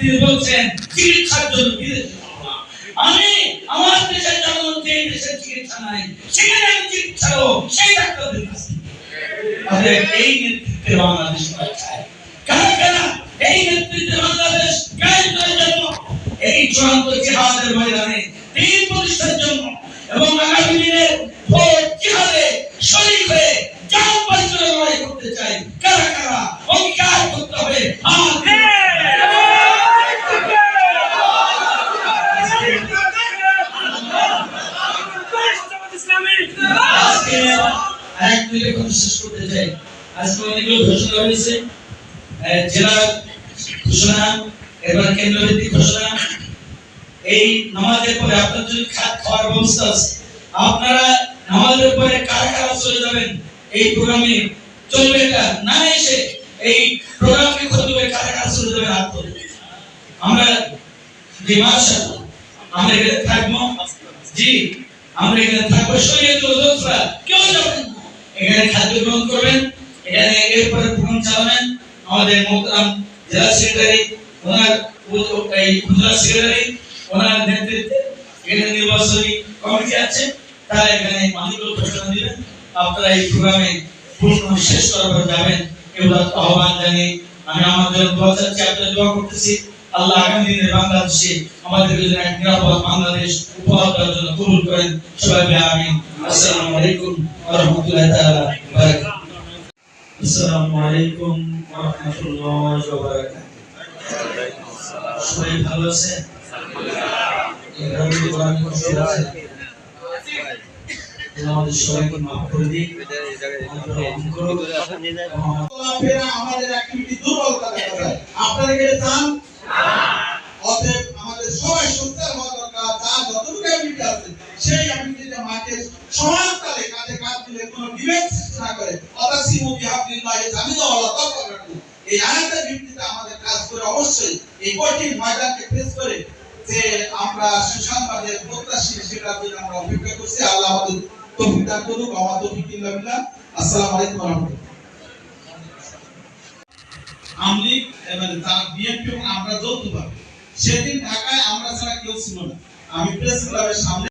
তিনি বলছেন, চিকিৎসার জন্য বিদেশে আমি আমার দেশের জন্য যে দেশের চিকিৎসা নাই, সেখানে আমি চিকিৎসা দেবো সেই ডাক্তারদের কাছে এই নেতৃত্বে বাংলাদেশ করা কারা এই নেতৃত্বে বাংলাদেশ কায়েম করার জন্য, এই চূড়ান্ত জিহাদের ময়দানে দিন প্রতিষ্ঠার জন্য এবং আগামী দিনের ভোট জিহাদে শরীর হয়ে জান পরিচয় করতে চাই। কারা কারা অঙ্গীকার করতে হবে হাত আজকে এক মিনিটে কথা শেষ করতে চাই। আজকে অনেকগুলো ঘোষণা হয়েছে। জেলার ঘোষণা, এবার কেন্দ্র ভিত্তিক ঘোষণা। এই নামাজের পরে আপনার যদি খাত খাওয়ার ব্যবস্থা আছে, আপনারা নামাজের পরে কারা কারা চলে যাবেন এই প্রোগ্রামে চলবে না এসে এই প্রোগ্রামকে খুঁজবে কারা কারা চলে যাবেন হাত তুলে। আমরা জি মাশাআল্লাহ আমরা থাকব। জি। আমরা এখানে থাকব শরীয়ত ওজফরা কেউ যাবেন। এখানে খাদ্য গ্রহণ করবেন, এখানে এরপরে প্রোগ্রাম চালাবেন। আমাদের মোহতারাম জেলা সেক্রেটারি, ওনার এই উপজেলা সেক্রেটারি, ওনার নেতৃত্বে এখানে নির্বাচনী কমিটি আছে। তারা এখানে মালিকগুলো ঘোষণা দিবেন। আপনারা এই প্রোগ্রামে পূর্ণ শেষ করার পর যাবেন। এগুলো আহ্বান জানিয়ে আমি আমাদের দোয়া চাচ্ছি আপনাদের দোয়া করতেছি। আল্লাহ আগামী দিনের বাংলাদেশে আমাদের জন্য এক নিরাপদ বাংলাদেশ উপহার দেওয়ার জন্য কবুল করেন। সবাই আমিন। আসসালামু আলাইকুম ওয়া রাহমাতুল্লাহি তাআলা ওয়া বারাকাতুহু। আসসালামু আলাইকুম ওয়া রাহমাতুল্লাহি ওয়া বারাকাতুহু। সবাই ভালো আছেন? আমাদের সবাইকে মাফ করে দিন। আমাদের অ্যাক্টিভিটি দুর্বলতা আপনারা এটা চান অতএব আমাদের সবাই সোচ্চার হওয়া দরকার যার যতটুকু অ্যাক্টিভিটি আছে, সেই অ্যাক্টিভিটিতে মাঠে সমান তালে কাঁধে কাঁধ দিলে কোনো বিভেদ সৃষ্টি না করে অতাসিমু বিহাবলিল্লাহি জামিদা আল্লাহ তাআলা এই আয়াতের ভিত্তিতে আমাদের কাজ করে অবশ্যই এই কঠিন ময়দানকে ফেস করে যে আমরা সুসংবাদের প্রত্যাশী সেটার জন্য আমরা অপেক্ষা করছি। আল্লাহ আমাদের তৌফিক দান করুক আমার তৌফিক ইল্লা আসসালামু আলাইকুম ওয়া রাহমাতুল্লাহ। আমলিগ এবং তার বিএনপি এবং আমরা যৌথভাবে। সেদিন ঢাকায় আমরা ছাড়া কেউ ছিল না। আমি প্রেস ক্লাবের সামনে